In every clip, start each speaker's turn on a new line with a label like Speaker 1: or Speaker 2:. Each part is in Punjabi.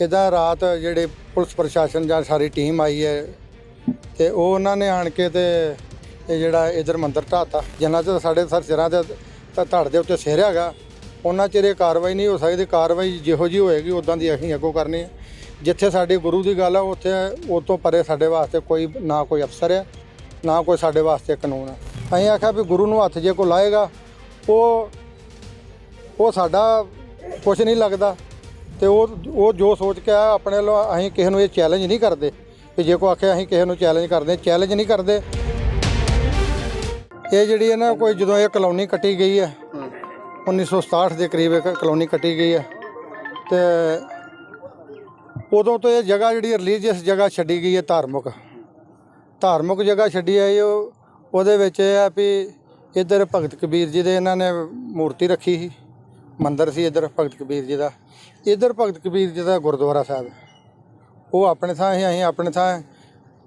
Speaker 1: ਇਦਾਂ ਰਾਤ ਜਿਹੜੇ ਪੁਲਿਸ ਪ੍ਰਸ਼ਾਸਨ ਜਾਂ ਸਾਰੀ ਟੀਮ ਆਈ ਹੈ ਤੇ ਉਹ ਉਹਨਾਂ ਨੇ ਆਣ ਕੇ ਤੇ ਇਹ ਜਿਹੜਾ ਇਧਰ ਮੰਦਰ ਢਾਤਾ, ਜਿੰਨਾ ਚਿਰ ਸਾਡੇ ਸਰ ਸਿਰਾਂ ਤੇ ਤਾਂ, ਧੜ ਦੇ ਉੱਤੇ ਸਿਰ ਹੈਗਾ, ਉਹਨਾਂ ਚਿਰ ਇਹ ਕਾਰਵਾਈ ਨਹੀਂ ਹੋ ਸਕਦੀ, ਕਾਰਵਾਈ ਜਿਹੋ ਜੀ ਹੋਏਗੀ ਉਦਾਂ ਦੀ ਅਸੀਂ ਅੱਗੋਂ ਕਰਨੀ ਹੈ। ਜਿੱਥੇ ਸਾਡੇ ਗੁਰੂ ਦੀ ਗੱਲ ਆ, ਉੱਥੇ ਉਹ ਤੋਂ ਪਰੇ ਸਾਡੇ ਵਾਸਤੇ ਕੋਈ ਨਾ ਕੋਈ ਅਫਸਰ ਹੈ, ਨਾ ਕੋਈ ਸਾਡੇ ਵਾਸਤੇ ਕਾਨੂੰਨ ਹੈ। ਅਸੀਂ ਆਖਿਆ ਵੀ ਗੁਰੂ ਨੂੰ ਹੱਥ ਜੇ ਕੋ ਲਾਏਗਾ, ਉਹ ਉਹ ਸਾਡਾ ਕੁਝ ਨਹੀਂ ਲੱਗਦਾ। ਤੇ ਉਹ ਉਹ ਜੋ ਸੋਚ ਕੇ ਆਇਆ, ਆਪਣੇ ਵੱਲੋਂ ਅਸੀਂ ਕਿਸੇ ਨੂੰ ਇਹ ਚੈਲੰਜ ਨਹੀਂ ਕਰਦੇ। ਕਿ ਜੇ ਕੋ ਆਖਿਆ ਅਸੀਂ ਕਿਸੇ ਨੂੰ ਚੈਲੰਜ ਕਰਦੇ ਚੈਲੰਜ ਨਹੀਂ ਕਰਦੇ। ਇਹ ਜਿਹੜੀ ਹੈ ਨਾ, ਕੋਈ ਜਦੋਂ ਇਹ ਕਲੋਨੀ ਕੱਟੀ ਗਈ ਹੈ 1967 ਦੇ ਕਰੀਬ ਇੱਕ ਕਲੋਨੀ ਕੱਟੀ ਗਈ ਹੈ, ਤੇ ਉਦੋਂ ਤੋਂ ਇਹ ਜਗ੍ਹਾ ਜਿਹੜੀ ਰਿਲੀਜੀਅਸ ਜਗ੍ਹਾ ਛੱਡੀ ਗਈ ਹੈ ਧਾਰਮਿਕ। ਧਾਰਮਿਕ ਜਗ੍ਹਾ ਛੱਡੀ ਹੈ ਉਹ ਉਹਦੇ ਵਿੱਚ ਇਹ ਆ ਵੀ ਇੱਧਰ ਭਗਤ ਕਬੀਰ ਜੀ ਦੇ ਇਹਨਾਂ ਨੇ ਮੂਰਤੀ ਰੱਖੀ ਸੀ। ਮੰਦਿਰ ਸੀ ਇੱਧਰ ਭਗਤ ਕਬੀਰ ਜੀ ਦਾ। ਇੱਧਰ ਭਗਤ ਕਬੀਰ ਜੀ ਦਾ ਗੁਰਦੁਆਰਾ ਸਾਹਿਬ। ਉਹ ਆਪਣੇ ਥਾਂ ਹੀ, ਅਸੀਂ ਆਪਣੇ ਥਾਂ।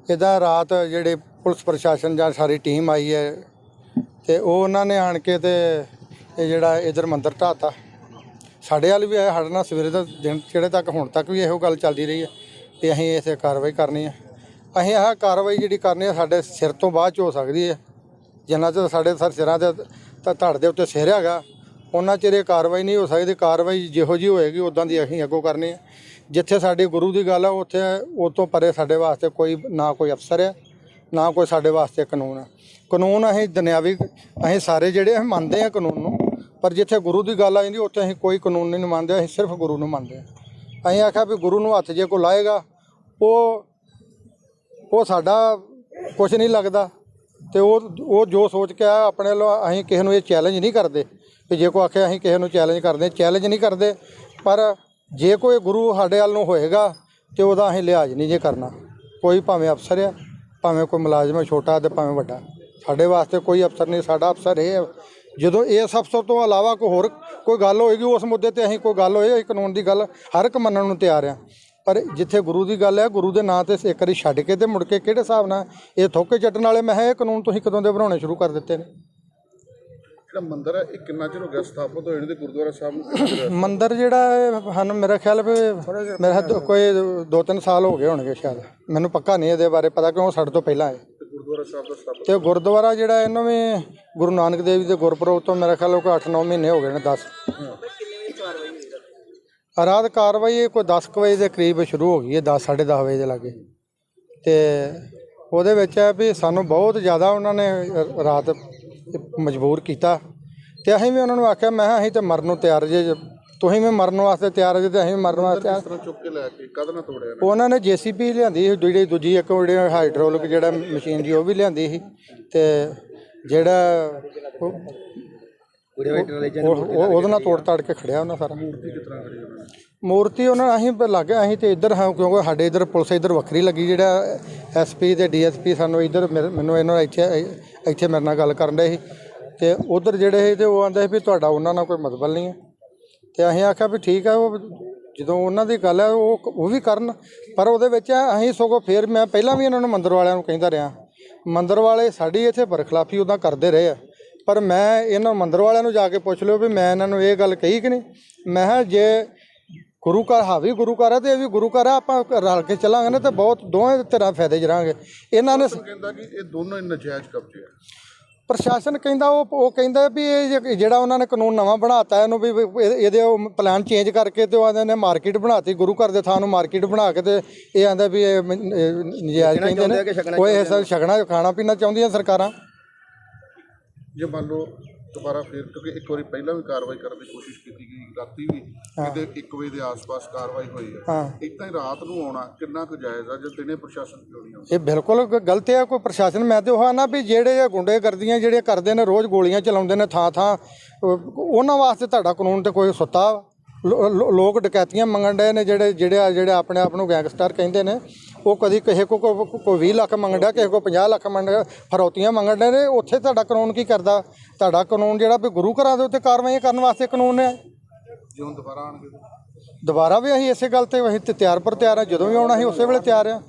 Speaker 1: ਇਹਦਾ ਰਾਤ ਜਿਹੜੇ ਪੁਲਿਸ ਪ੍ਰਸ਼ਾਸਨ ਜਾਂ ਸਾਰੀ ਟੀਮ ਆਈ ਹੈ ਤੇ ਉਹ ਉਹਨਾਂ ਨੇ ਆਣ ਕੇ ਤੇ ਇਹ ਜਿਹੜਾ ਇਧਰ ਮੰਦਿਰ ਢਾਤਾ। ਸਾਡੇ ਵਾਲ ਵੀ ਆਇਆ, ਸਾਡੇ ਨਾਲ ਸਵੇਰੇ ਦਾ ਦਿਨ, ਜਿਹੜੇ ਤੱਕ ਹੁਣ ਤੱਕ ਵੀ ਇਹੋ ਗੱਲ ਚੱਲਦੀ ਰਹੀ ਹੈ ਤੇ ਅਸੀਂ ਇਥੇ ਕਾਰਵਾਈ ਕਰਨੀ ਹੈ। ਅਸੀਂ ਆਹ ਕਾਰਵਾਈ ਜਿਹੜੀ ਕਰਨੀ ਹੈ ਸਾਡੇ ਸਿਰ ਤੋਂ ਬਾਅਦ ਚ ਹੋ ਸਕਦੀ ਹੈ। ਜਿੰਨਾ ਚਿਰ ਸਾਡੇ ਸਰ ਸਿਰਾਂ ਤੇ ਤਾਂ ਧੜ ਦੇ ਉੱਤੇ ਸਿਰ ਹੈਗਾ ਉਹਨਾਂ ਚਿਰ ਇਹ ਕਾਰਵਾਈ ਨਹੀਂ ਹੋ ਸਕਦੀ, ਕਾਰਵਾਈ ਜਿਹੋ ਜੀ ਹੋਏਗੀ ਉਦਾਂ ਦੀ ਅਸੀਂ ਅੱਗੋਂ ਕਰਨੀ ਹੈ। ਜਿੱਥੇ ਸਾਡੇ ਗੁਰੂ ਦੀ ਗੱਲ ਹੈ ਉੱਥੇ ਉਹ ਤੋਂ ਪਰੇ ਸਾਡੇ ਵਾਸਤੇ ਕੋਈ ਨਾ ਕੋਈ ਅਫਸਰ ਹੈ, ਨਾ ਕੋਈ ਸਾਡੇ ਵਾਸਤੇ ਕਾਨੂੰਨ ਹੈ। ਕਾਨੂੰਨ ਅਸੀਂ ਦੁਨਿਆਵੀ, ਅਸੀਂ ਸਾਰੇ ਜਿਹੜੇ ਅਸੀਂ ਮੰਨਦੇ ਹਾਂ ਕਾਨੂੰਨ ਨੂੰ, ਪਰ ਜਿੱਥੇ ਗੁਰੂ ਦੀ ਗੱਲ ਆ ਜਾਂਦੀ, ਉੱਥੇ ਅਸੀਂ ਕੋਈ ਕਾਨੂੰਨ ਨਹੀਂ ਮੰਨਦੇ, ਅਸੀਂ ਸਿਰਫ ਗੁਰੂ ਨੂੰ ਮੰਨਦੇ ਹਾਂ। ਅਸੀਂ ਆਖਿਆ ਵੀ ਗੁਰੂ ਨੂੰ ਹੱਥ ਜੇ ਕੋ ਲਾਏਗਾ, ਉਹ ਉਹ ਸਾਡਾ ਕੁਝ ਨਹੀਂ ਲੱਗਦਾ, ਤੇ ਉਹ ਉਹ ਜੋ ਸੋਚ ਕੇ ਆ ਆਪਣੇ ਵੱਲੋਂ ਅਸੀਂ ਕਿਸੇ ਨੂੰ ਇਹ ਚੈਲੰਜ ਨਹੀਂ ਕਰਦੇ। ਵੀ ਜੇ ਕੋ ਆਖਿਆ ਅਸੀਂ ਕਿਸੇ ਨੂੰ ਚੈਲੰਜ ਕਰਦੇ ਚੈਲੰਜ ਨਹੀਂ ਕਰਦੇ, ਪਰ ਜੇ ਕੋਈ ਗੁਰੂ ਸਾਡੇ ਵੱਲ ਨੂੰ ਹੋਏਗਾ ਤੇ ਉਹਦਾ ਅਸੀਂ ਲਿਹਾਜ਼ ਨਹੀਂ ਜੇ ਕਰਨਾ। ਕੋਈ ਭਾਵੇਂ ਅਫਸਰ ਆ, ਭਾਵੇਂ ਕੋਈ ਮੁਲਾਜ਼ਮ ਛੋਟਾ ਤੇ ਭਾਵੇਂ ਵੱਡਾ। ਸਾਡੇ ਵਾਸਤੇ ਕੋਈ ਅਫਸਰ ਨਹੀਂ, ਸਾਡਾ ਅਫਸਰ ਇਹ ਜਦੋਂ ਇਸ ਅਫਸਰ ਤੋਂ ਇਲਾਵਾ ਕੋਈ ਹੋਰ ਕੋਈ ਗੱਲ ਹੋਏਗੀ, ਉਸ ਮੁੱਦੇ ਤੇ ਅਸੀਂ ਕੋਈ ਗੱਲ ਹੋਏ ਅਸੀਂ ਕਾਨੂੰਨ ਦੀ ਗੱਲ ਹਰ ਇੱਕ ਮੰਨਣ ਨੂੰ ਤਿਆਰ ਆ। ਪਰ ਜਿੱਥੇ ਗੁਰੂ ਦੀ ਗੱਲ ਹੈ ਗੁਰੂ ਦੇ ਨਾਂ ਤੇ ਇੱਕ ਵਾਰੀ ਛੱਡ ਕੇ ਤੇ ਮੁੜ ਕੇ ਕਿਹੜੇ ਹਿਸਾਬ ਨਾਲ ਇਹ ਥੋਕੇ ਚੱਟਣ ਵਾਲੇ, ਮੈਂ ਕਿਹਾ ਇਹ ਕਾਨੂੰਨ ਤੁਸੀਂ ਕਦੋਂ ਦੇ ਬਣਾਉਣੇ ਸ਼ੁਰੂ ਕਰ ਦਿੱਤੇ ਨੇ?
Speaker 2: ਜਿਹੜਾ ਮੰਦਿਰ ਹੈ ਇਹ ਕਿੰਨਾ ਚਿਰ ਹੋ ਗਿਆ ਸਥਾਪਿਤ ਹੋਏ ਨੇ ਤੇ ਗੁਰਦੁਆਰਾ ਸਾਹਿਬ ਨੂੰ
Speaker 1: ਮੰਦਿਰ ਜਿਹੜਾ ਹੈ, ਸਾਨੂੰ ਮੇਰਾ ਖਿਆਲ ਵੀ ਮੇਰਾ ਦੋ- ਕੋਈ 2-3 ਸਾਲ ਹੋ ਗਏ ਹੋਣਗੇ ਸ਼ਾਇਦ ਮੈਨੂੰ ਪੱਕਾ ਨਹੀਂ ਇਹਦੇ ਬਾਰੇ ਪਤਾ ਕਿਉਂ ਸਾਡੇ ਤੋਂ ਪਹਿਲਾਂ ਹੈ
Speaker 2: ਤੇ ਗੁਰਦੁਆਰਾ ਸਾਹਿਬ ਦਾ ਸਥਾਪਿਤ
Speaker 1: ਤੇ ਗੁਰਦੁਆਰਾ ਜਿਹੜਾ ਇਹਨੂੰ ਵੀ ਗੁਰੂ ਨਾਨਕ ਦੇਵ ਜੀ ਦੇ ਗੁਰਪੁਰਬ ਤੋਂ ਮੇਰਾ ਖਿਆਲ ਕੋਈ 8-9 ਮਹੀਨੇ ਹੋ ਗਏ ਨੇ 10 ਰਾਤ ਕਾਰਵਾਈ ਇਹ ਕੋਈ 10 ਕੁ ਵਜੇ ਦੇ ਕਰੀਬ ਸ਼ੁਰੂ ਹੋ ਗਈ ਹੈ 10 10:30 ਵਜੇ ਦੇ ਲਾਗੇ। ਤੇ ਉਹਦੇ ਵਿੱਚ ਹੈ ਵੀ ਸਾਨੂੰ ਬਹੁਤ ਜ਼ਿਆਦਾ ਉਹਨਾਂ ਨੇ ਰ- ਰਾਤ ਮਜਬੂਰ ਕੀਤਾ ਤੇ ਅਸੀਂ ਵੀ ਉਹਨਾਂ ਨੂੰ ਆਖਿਆ ਮੈਂ ਕਿਹਾ ਅਸੀਂ ਤੇ ਮਰਨ ਨੂੰ ਤਿਆਰ ਜੇ ਤੁਸੀਂ ਵੀ ਮਰਨ ਵਾਸਤੇ ਤਿਆਰ ਜੇ ਤੇ ਅਸੀਂ ਵੀ ਮਰਨ ਵਾਸਤੇ
Speaker 2: ਇਸ ਤਰ੍ਹਾਂ ਚੁੱਕ ਕੇ ਲੈ ਕੇ ਕਦ ਨਾਲ ਤੋੜਿਆ ਨੇ
Speaker 1: ਉਹਨਾਂ ਨੇ ਜੀਸੀਪੀ ਲਿਆਂਦੀ ਸੀ ਜਿਹੜੀ ਦੂਜੀ ਇੱਕ ਜਿਹੜੀ ਹਾਈਡ੍ਰੋਲਿਕ ਜਿਹੜਾ ਮਸ਼ੀਨ ਜੀ ਉਹ ਵੀ ਲਿਆਂਦੀ ਸੀ ਤੇ ਜਿਹੜਾ ਉਹ- ਉਹ- ਉਹ- ਉਹਦੇ ਨਾਲ ਤੋੜ ਤਾੜ ਕੇ ਖੜਿਆ ਉਹਨਾਂ ਸਾਰਾ।
Speaker 2: ਮੂਰਤੀ ਕਿਸ ਤਰ੍ਹਾਂ ਖੜੀ ਉਹਨਾਂ ਨੇ
Speaker 1: ਮੂਰਤੀ ਉਹਨਾਂ ਅਸੀਂ ਪ- ਲੱਗੇ ਅਸੀਂ ਤੇ ਇੱਧਰ ਹਾਂ ਕਿਉਂਕਿ ਸਾਡੇ ਇੱਧਰ ਪੁਲਿਸ ਇੱਧਰ ਵੱਖਰੀ ਲੱਗੀ ਜਿਹੜਾ ਐਸਪੀ ਤੇ ਡੀਐਸਪੀ ਸਾਨੂੰ ਇੱਧਰ ਮੇਰੇ- ਮੈਨੂੰ ਇਹਨਾਂ ਨਾਲ ਇੱਥੇ ਇੱਥੇ ਮੇਰੇ ਨਾਲ ਗੱਲ ਕਰਨ ਦੇ ਸੀ। ਤੇ ਉਧਰ ਜਿਹੜੇ ਸੀ ਤੇ ਉਹ ਆਂਦੇ ਸੀ ਵੀ ਤੁਹਾਡਾ ਉਹਨਾਂ ਨਾਲ ਕੋਈ ਮਤਲਬ ਨਹੀਂ ਹੈ। ਤੇ ਅਸੀਂ ਆਖਿਆ ਵੀ ਠੀਕ ਹੈ ਉਹ ਜਦੋਂ ਉਹਨਾਂ ਦੀ ਗੱਲ ਹੈ ਉਹ ਉਹ ਵੀ ਕਰਨ। ਪਰ ਉਹਦੇ ਵਿੱਚ ਅਸੀਂ ਸਗੋਂ ਫੇਰ ਮੈਂ ਪਹਿਲਾਂ ਵੀ ਇਹਨਾਂ ਨੂੰ ਮੰਦਰ ਵਾਲਿਆਂ ਨੂੰ ਕਹਿੰਦਾ ਰਿਹਾ। ਮੰਦਰ ਵਾਲੇ ਸਾਡੀ ਇੱਥੇ ਬਰਖਲਾਫੀ ਉਹਦਾ ਕਰਦੇ ਰਹੇ ਆ। ਪਰ ਮੈਂ ਇਹਨਾਂ ਮੰਦਰ ਵਾਲਿਆਂ ਨੂੰ ਜਾ ਕੇ ਪੁੱਛ ਲਿਓ ਵੀ ਮੈਂ ਇਹਨਾਂ ਨੂੰ ਇਹ ਗੱਲ ਕਹੀ ਕਿ ਨਹੀਂ? ਮੈਂ ਕਿਹਾ ਜੇ ਗੁਰੂ ਘਰ ਹਾਵੀ ਗੁਰੂ ਘਰ ਹੈ ਤੇ ਇਹ ਵੀ ਗੁਰੂ ਘਰ ਹੈ ਆਪਾਂ ਰਲ ਕੇ ਚੱਲਾਂਗੇ ਨਾ ਤੇ ਬਹੁਤ ਦੋਵੇਂ ਤਰ੍ਹਾਂ ਫਾਇਦੇ 'ਚ ਰਹਾਂਗੇ। ਇਹਨਾਂ ਨੇ
Speaker 2: ਕਹਿੰਦਾ ਕਿ ਇਹ ਦੋਨੋਂ ਹੀ ਨਜਾਇਜ਼ ਕਬਜ਼ੇ ਆ।
Speaker 1: ਪ੍ਰਸ਼ਾਸਨ ਕਹਿੰਦਾ ਉਹ ਉਹ ਕਹਿੰਦਾ ਵੀ ਇਹ ਜਿਹੜਾ ਉਹਨਾਂ ਨੇ ਕਾਨੂੰਨ ਨਵਾਂ ਬਣਾਤਾ ਇਹਨੂੰ ਵੀ ਵੀ ਇਹ- ਇਹਦੇ ਉਹ ਪਲਾਨ ਚੇਂਜ ਕਰਕੇ ਤੇ ਉਹ ਆਂਦੇ ਨੇ ਮਾਰਕੀਟ ਬਣਾਤੀ ਗੁਰੂ ਘਰ ਦੇ ਥਾਂ ਨੂੰ ਮਾਰਕੀਟ ਬਣਾ ਕੇ ਤੇ ਇਹ ਆਂਦਾ ਵੀ ਇਹ ਨਜਾਇਜ਼ ਕਹਿੰਦੇ ਨੇ। ਉਹ ਇਹ ਸਭ ਛਕਣਾ ਖਾਣਾ ਪੀਣਾ ਚਾਹੁੰਦੀਆਂ ਸਰਕਾਰਾਂ।
Speaker 2: ਜੇ ਮੰਨ ਲਓ ਦੁਬਾਰਾ ਫਿਰ ਕਿਉਂਕਿ ਇੱਕ ਵਾਰੀ ਪਹਿਲਾਂ ਵੀ ਕਾਰਵਾਈ ਕਰਨ ਦੀ ਕੋਸ਼ਿਸ਼ ਕੀਤੀ ਗਈ ਰਾਤੀ ਵੀ ਕਿਤੇ 1 ਵਜੇ ਦੇ ਆਸ-ਪਾਸ ਕਾਰਵਾਈ ਹੋਈ ਹੈ।
Speaker 1: ਹਾਂ।
Speaker 2: ਇਦਾਂ ਹੀ ਰਾਤ ਨੂੰ ਆਉਣਾ ਕਿੰਨਾ ਕੁ ਜਾਇਜ਼ ਆ ਜੇ ਦਿਨੇ ਪ੍ਰਸ਼ਾਸਨ ਕਿਉਂ ਨਹੀਂ ਆਉਂਦਾ?
Speaker 1: ਇਹ ਬਿਲਕੁਲ ਗ- ਗਲਤ ਹੈ ਕੋਈ ਪ੍ਰਸ਼ਾਸਨ ਮੈਂ ਤੇ ਉਹ ਆ ਨਾ ਵੀ ਜਿਹੜੇ ਇਹ ਗੁੰਡੇ ਕਰਦੀਆਂ ਜਿਹੜੇ ਕਰਦੇ ਨੇ ਰੋਜ਼ ਗੋਲੀਆਂ ਚਲਾਉਂਦੇ ਨੇ ਥਾਂ ਥਾਂ ਉਹ- ਉਹਨਾਂ ਵਾਸਤੇ ਤੁਹਾਡਾ ਕਾਨੂੰਨ ਤੇ ਕੋਈ ਸੁੱਤਾ ਵਾ। ਲੋ- ਲੋ- ਲੋਕ ਡਕੈਤੀਆਂ ਮੰਗਣ ਡਏ ਨੇ ਜਿਹੜੇ ਜਿਹੜੇ ਆ- ਜਿਹੜੇ ਆਪਣੇ ਆਪ ਨੂੰ ਗੈਂਗਸਟਰ ਕਹਿੰਦੇ ਨੇ। ਉਹ ਕਦੀ ਕਿਸੇ ਕੋ ਕੋ ਕੋ 20 ਲੱਖ ਡਿਆ ਕਿਸੇ ਕੋ 50 ਲੱਖ ਡਿਆ, ਫਰੌਤੀਆਂ ਡਏ ਨੇ ਉੱਥੇ ਤੁਹਾਡਾ ਕਾਨੂੰਨ ਕੀ ਕਰਦਾ? ਤੁਹਾਡਾ ਕਾਨੂੰਨ ਜਿਹੜਾ ਵੀ ਗੁਰੂ ਘਰਾਂ ਦੇ ਉੱਤੇ ਕਾਰਵਾਈਆਂ ਕਰਨ ਵਾਸਤੇ ਕਾਨੂੰਨ ਹੈ
Speaker 2: ਜੇ ਹੁਣ ਦੁਬਾਰਾ ਆਣਗੇ
Speaker 1: ਦੁਬਾਰਾ ਵੀ ਅਸੀਂ ਇਸੇ ਗੱਲ ਤੇ ਅਸੀਂ ਤਿਆਰ ਪਰ ਤਿਆਰ ਆ ਜਦੋਂ ਵੀ ਆਉਣਾ ਅਸੀਂ ਉਸੇ ਵੇਲੇ ਤਿਆਰ ਆ।